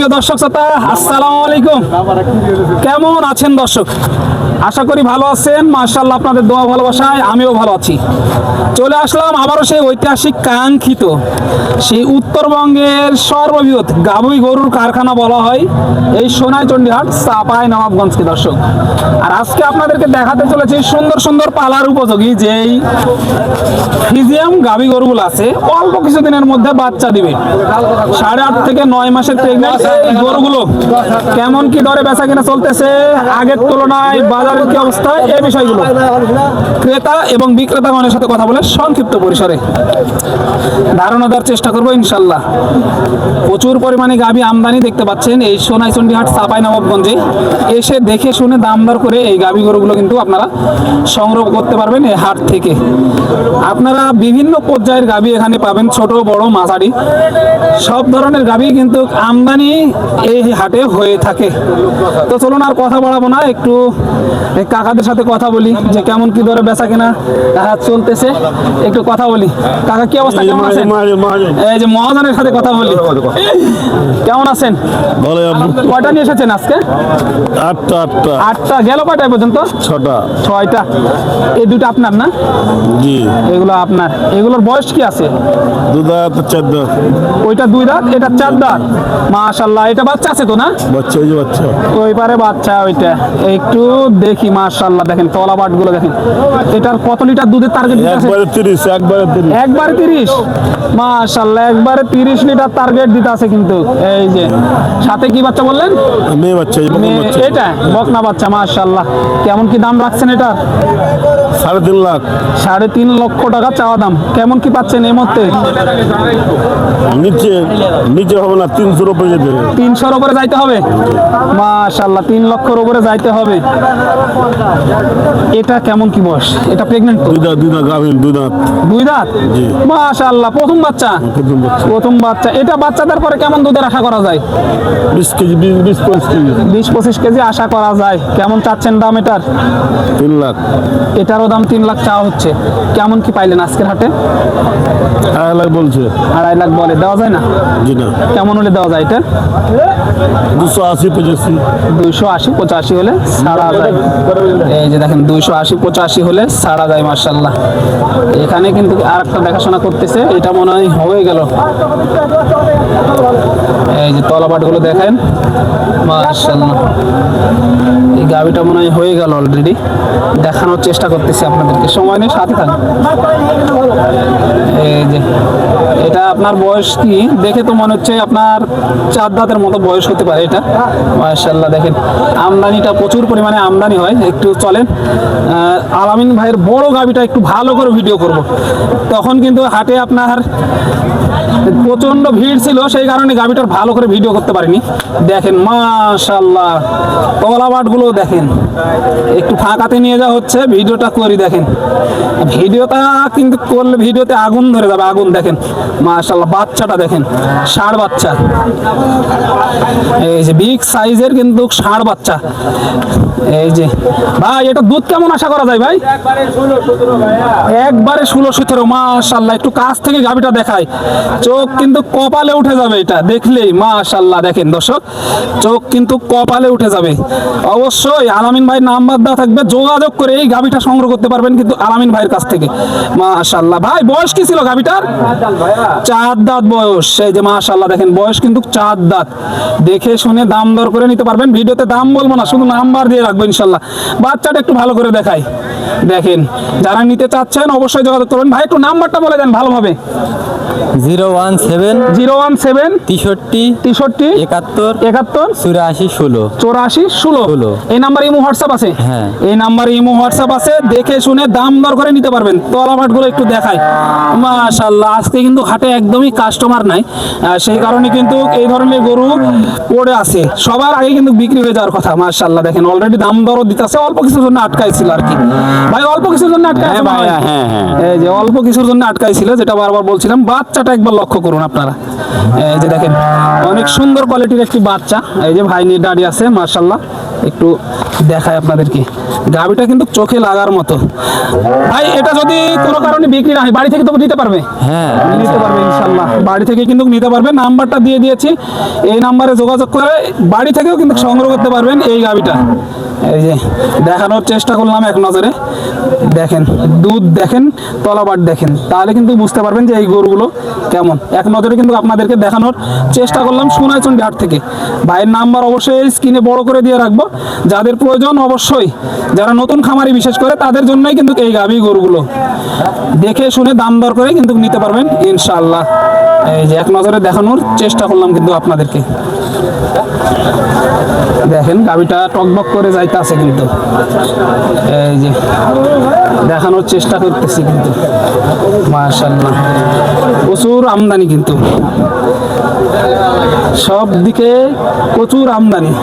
সুপ্রিয় দর্শক শ্রোতা, আসসালামু আলাইকুম। কেমন আছেন দর্শক? আশা করি ভালো আছেন। মার্শাল্লাহ আপনাদের দোয়া ভালোবাসায় আমিও ভালো আছি। চলে আসলাম আবারও সেই ঐতিহাসিক কাঙ্ক্ষিত, সেই উত্তরবঙ্গের সর্ববৃহৎ গাবুই গরুর কারখানা বলা হয়, এই সোনাই চণ্ডীহাট চাপাই নবাবগঞ্জকে দর্শক। আর আজকে আপনাদেরকে দেখাতে চলেছে সুন্দর সুন্দর পালার উপযোগী যেই ফিজিয়াম গাবি গরুগুলো আছে, অল্প কিছুদিনের মধ্যে বাচ্চা দিবে। সাড়ে আট থেকে নয় মাসের প্রেগনেন্ট গরুগুলো কেমন কি দরে বেচা কিনা চলতেছে? আগের তুলনায় বাজারের কি অবস্থা? এই বিষয়গুলো। ক্রেতা এবং বিক্রেতাগণের সাথে কথা বলে সংক্ষিপ্ত পরিসরে ধারণা দেওয়ার চেষ্টা করব ইনশাল্লাহ প্রচুর পরিমাণে গাভী আমদানি দেখতে পাচ্ছেন এই নবাবগঞ্জে। এসে দেখে শুনে দাম দর করে এই গাভী গরুগুলো কিন্তু আপনারা সংগ্রহ করতে পারবেন এই হাট থেকে। আপনারা বিভিন্ন পর্যায়ের গাভী এখানে পাবেন, ছোট, বড়, মাঝারি। সব ধরনের গাভী কিন্তু আমদানি এই হাটে হয়ে থাকে। তো চলুন আর কথা বাড়াবো না একটু কাকাদের সাথে কথা বলি যে কেমন কি ধরে বেচা কিনা চলতেছে একটু কথা বলি। কাকা কি অবস্থা? কেমন আছেন? এই যে মহাজনের সাথে কথা বলি। কেমন আছেন? কয়টা নিয়ে এসেছেন আজকে? আটটা আটটা। আটটা। গেল কয়টায় পর্যন্ত? ছটা। ছয়টা। এই দুটো আপনার না? জি। এগুলো আপনার। এগুলোর বয়স কি আছে? দুধ তো চার দাঁত। ওইটা দুই দাঁত এটা চার দাঁত। মাশাল্লাহ এটা বাচ্চা আছে তো না? বাচ্চা ওই যে বাচ্চা। ওই পারে বাচ্চা ওইটা। একটু দেখি মাশাল্লাহ দেখেন তলা বাটগুলো দেখেন। এটার কত লিটার দুধের টার্গেট আছে? একবারে তিরিশ একবারে তিরিশ। একবারে তিরিশ? মাশাল্লাহ একবারে তিরিশ লিটার টার্গেট দিতে আছে কিন্তু। এই যে সাথে কি বাচ্চা বললেন? মেয়ে বাচ্চা এটা বকনা বাচ্চা মাশাল্লাহ কেমন কি দাম রাখছেন এটা সাড়ে তিন লাখ। সাড়ে তিন লক্ষ টাকা চাওয়া দাম। কেমন কি পাচ্ছেন এই মুহূর্তে? নিচে নিচে হবে না তিনশোর উপরে যেতে। তিনশোর উপরে যাইতে হবে? মাশাল্লাহ তিন লক্ষর উপরে যাইতে হবে। এটা কেমন কি বয়স? এটা প্রেগনেন্ট দুই দাঁত দুই দাঁত গাভিন দুই দাঁত। দুই দাঁত? মাশাল্লাহ প্রথম বাচ্চা? প্রথম বাচ্চা। এটা বাচ্চাদের পরে কেমন দুধের আশা করা যায়? বিশ কেজি বিশ পঁচিশ কেজি। বিশ পঁচিশ কেজি আশা করা যায়। কেমন চাচ্ছেন দাম এটার? তিন লাখ। এটারও দাম তিন লাখ চাওয়া হচ্ছে। কেমন কি পাইলেন আজকের হাটে? আড়াই লাখ বলছে। আড়াই লাখ বলে। দেওয়া যায় না? জি না। কেমন হলে দেওয়া যায় এটা? আশি, পঁচাশি। দুইশো আশি, পঁচাশি হলে যায়। এই যে দেখেন দুইশো আশি, পঁচাশি হলে যায় মার্শাল্লাহ এখানে কিন্তু আর একটা দেখাশোনা করতেছে, এটা মনে হয় হয়ে গেল। এই যে তলাবাটগুলো দেখেন মার্শাল্লাহ এই গাবিটা মনে হয় হয়ে গেল অলরেডি দেখানোর চেষ্টা করতেছি আপনাদেরকে। সময় নেই, সাথে থাকুন। এই যে, এটা আপনার বয়স কি? দেখে তো মনে হচ্ছে আপনার চার দাঁতের মতো বয়স হতে পারে এটা। মাশাল্লাহ দেখেন। আমদানিটা প্রচুর পরিমাণে আমদানি হয়। একটু চলেন। আলামিন ভাইয়ের বড় গাবিটা একটু ভালো করে ভিডিও করব। তখন কিন্তু হাটে আপনার প্রচণ্ড ভিড় ছিল, সেই কারণে গাবিটার ভালো করে ভিডিও করতে পারিনি। দেখেন মাশাল্লাহ তলাবাটগুলো দেখেন। একটু ফাঁকাতে নিয়ে যাওয়া হচ্ছে, ভিডিওটা করি দেখেন। ভিডিওটা কিন্তু করলে ভিডিওতে আগুন ধরে যাবে, আগুন দেখেন। মাশাল্লাহ বাচ্চাটা দেখেন, ষাঁড় বাচ্চা। এই যে বিগ সাইজের কিন্তু ষাঁড় বাচ্চা। এই যে, ভাই, এটা দুধ কেমন আশা করা যায়, ভাই? একবারে ষোলো সতেরো মাশাল্লাহ একটু কাছ থেকে গাবিটা দেখায় চোখ কিন্তু কপালে উঠে যাবে এটা, দেখলেই মাশাল্লাহ দেখেন দর্শক, চোখ কিন্তু কপালে উঠে যাবে। অবশ্যই আলামিন ভাই নাম্বার দেওয়া থাকবে, যোগাযোগ করে এই গাবিটা সংগ্রহ করতে পারবেন কিন্তু আলামিন ভাইয়ের কাছ থেকে। মাশাল্লাহ ভাই, বয়স কি ছিল গাবিটার? চার দাঁত বয়স, এই যে মাশাল্লাহ দেখেন, বয়স কিন্তু চার দাঁত। দেখে শুনে দাম দর করে নিতে পারবেন, ভিডিওতে দাম বলব না, শুধু নাম্বার দিয়ে রাখব ইনশাল্লাহ বাচ্চাটা একটু ভালো করে দেখাই। দেখেন, যারা নিতে চাচ্ছেন, অবশ্যই যোগাযোগ করবেন ভাই, একটু নাম্বারটা বলে দেন ভালোভাবে। Zero one seven zero one seven তেষট্টি তেষট্টি একাত্তর একাত্তর চুরাশি ষোলো। চৌরাশি ষোলো। ষোলো। এই নাম্বার ইমো হোয়াটসঅ্যাপ আছে? হ্যাঁ। এই নাম্বারে ইমো হোয়াটসঅ্যাপ আছে দেখে শুনে দাম দর করে নিতে পারবেন। একটু দেখাই। মাশাল্লাহ আজকে কিন্তু হাটে একদমই কাস্টমার নাই। সেই কারণে কিন্তু এই ধরনের গরু পড়ে আছে। সবার আগে কিন্তু বিক্রি হয়ে যাওয়ার কথা মাশাল্লাহ দেখেন অলরেডি দাম দরও দিতেছে অল্প কিছুর জন্য আটকাইছিল আর কি। ভাই অল্প কিছুর জন্য আটকাইছে হ্যাঁ হ্যাঁ, হ্যাঁ। এই যে অল্প কিছুর জন্য আটকাইছিল যেটা বারবার বলছিলাম বাচ্চাটা একবার লক্ষ্য করুন আপনারা। এই যে দেখেন অনেক সুন্দর কোয়ালিটির একটি বাচ্চা। এই যে ভাই নিয়ে দাঁড়িয়ে আছে মার্শাল্লাহ একটু দেখায় আপনাদেরকে। গাবিটা কিন্তু চোখে লাগার মতো। ভাই এটা যদি কোনো কারণে বিক্রি না হয় বাড়ি থেকে তো নিতে পারবে? হ্যাঁ। নিতে পারবে ইনশাল্লাহ বাড়ি থেকে কিন্তু নিতে পারবে। নাম্বারটা দিয়ে দিয়েছি। এই নাম্বারে যোগাযোগ করে বাড়ি থেকেও কিন্তু সংগ্রহ করতে পারবেন এই গাবিটা এই যে দেখানোর চেষ্টা করলাম এক নজরে। দেখেন, দুধ দেখেন তলাবার দেখেন। তাহলে কিন্তু বুঝতে পারবেন যে এই গরুগুলো কেমন। এক নজরে কিন্তু আপনাদেরকে দেখানোর চেষ্টা করলাম সোনাইচন্ডী হাট থেকে। ভাইয়ের নাম্বার অবশ্যই স্ক্রিনে বড় করে দিয়ে রাখব। যাদের প্রয়োজন অবশ্যই, যারা নতুন খামারি বিশেষ করে, তাদের জন্যই কিন্তু এই গাভি গরুগুলো। দেখে শুনে দাম দর করে কিন্তু নিতে পারবেন, ইনশাআল্লাহ। এই যে এক নজরে দেখানোর চেষ্টা করলাম কিন্তু আপনাদেরকে। দেখেন গাবিটা টকবক করে যাইতে আছে কিন্তু। এই যে, দেখানোর চেষ্টা করতেছি কিন্তু। মাশাল্লাহ প্রচুর আমদানি কিন্তু। সব দিকে প্রচুর আমদানি।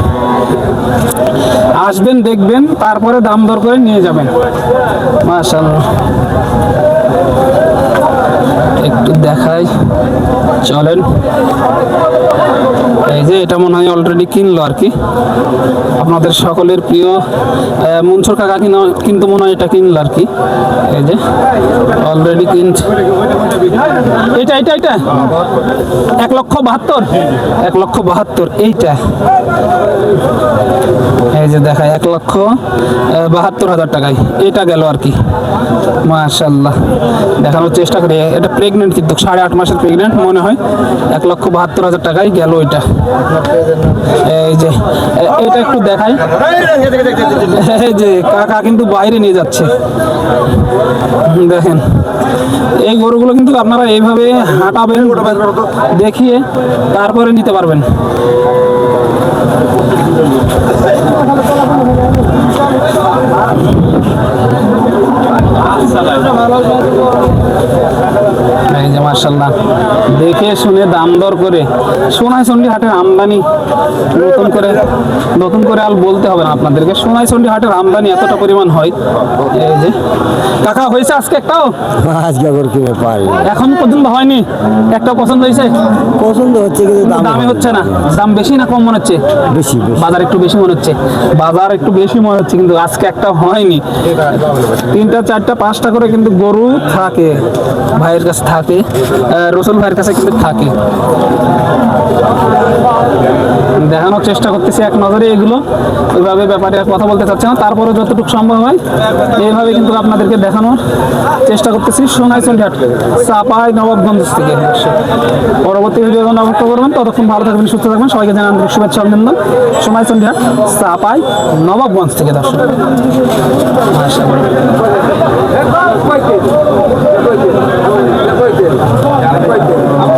আসবেন, দেখবেন, তারপরে দাম দর করে নিয়ে যাবেন। মাশাল্লাহ একটু দেখাই। চলেন। এই যে এটা মনে হয় অলরেডি কিনলো আর কি। আপনাদের সকলের প্রিয় মনসুর কাকা কিনা কিন্তু মনে হয় এটা কিনলো আর কি। এই যে অলরেডি কিনছে। এটা এটা এটা এক লক্ষ বাহাত্তর? এক লক্ষ বাহাত্তর, এইটা। এই যে দেখা এক লক্ষ বাহাত্তর হাজার টাকায়। এটা গেল আর কি। মাশাল্লাহ দেখানোর চেষ্টা করি। এটা প্রেগনেন্ট কিন্তু, সাড়ে আট মাসের প্রেগনেন্ট মনে হয় এক লক্ষ বাহাত্তর হাজার টাকায় গেল এটা এই যে, এটা একটু দেখাই। যে, কাকা কিন্তু বাইরে নিয়ে যাচ্ছে। দেখেন, এই গরুগুলো কিন্তু আপনারা এইভাবে হাঁটাবেন, দেখিয়ে তারপরে নিতে পারবেন। দাম দর করে সোনাই চন্ডী হাটের আমদানি নতুন করে নতুন করে আর বলতে হবে না আপনাদেরকে। সোনাই চন্ডী হাটের আমদানি এতটা পরিমাণ হয় এই যে কাকা হয়েছে আজকে একটাও? আজকে আবার কি পাই এখন পর্যন্ত হয়নি? একটা পছন্দ হয়েছে? পছন্দ হচ্ছে কিন্তু দামে হচ্ছে না। দাম বেশি না কম মনে হচ্ছে? বেশি বাজার একটু বেশি মনে হচ্ছে। বাজার একটু বেশি মনে হচ্ছে কিন্তু আজকে একটা হয়নি। তিনটা চারটা পাঁচটা করে কিন্তু গরু থাকে ভাইয়ের কাছে থাকে রসুল ভাইয়ের কাছে কিন্তু থাকে। দেখানোর চেষ্টা করতেছি এক নজরে এগুলো। ওইভাবে ব্যাপারে কথা বলতে চাচ্ছে না। তারপরে যতটুকু সম্ভব হয়, এইভাবে কিন্তু আপনাদেরকে দেখানোর চেষ্টা করতেছি। সোনাই চন্ডিহাট চাপাই নবাবগঞ্জ থেকে। পরবর্তী ভিডিও যখন অপেক্ষা করবেন। ততক্ষণ ভালো থাকবেন, সুস্থ থাকবেন। সবাইকে জানান শুভেচ্ছা, অভিনন্দন। সোনাই চন্ডিহাট চাপাই নবাবগঞ্জ থেকে দর্শক। মাশাআল্লাহ।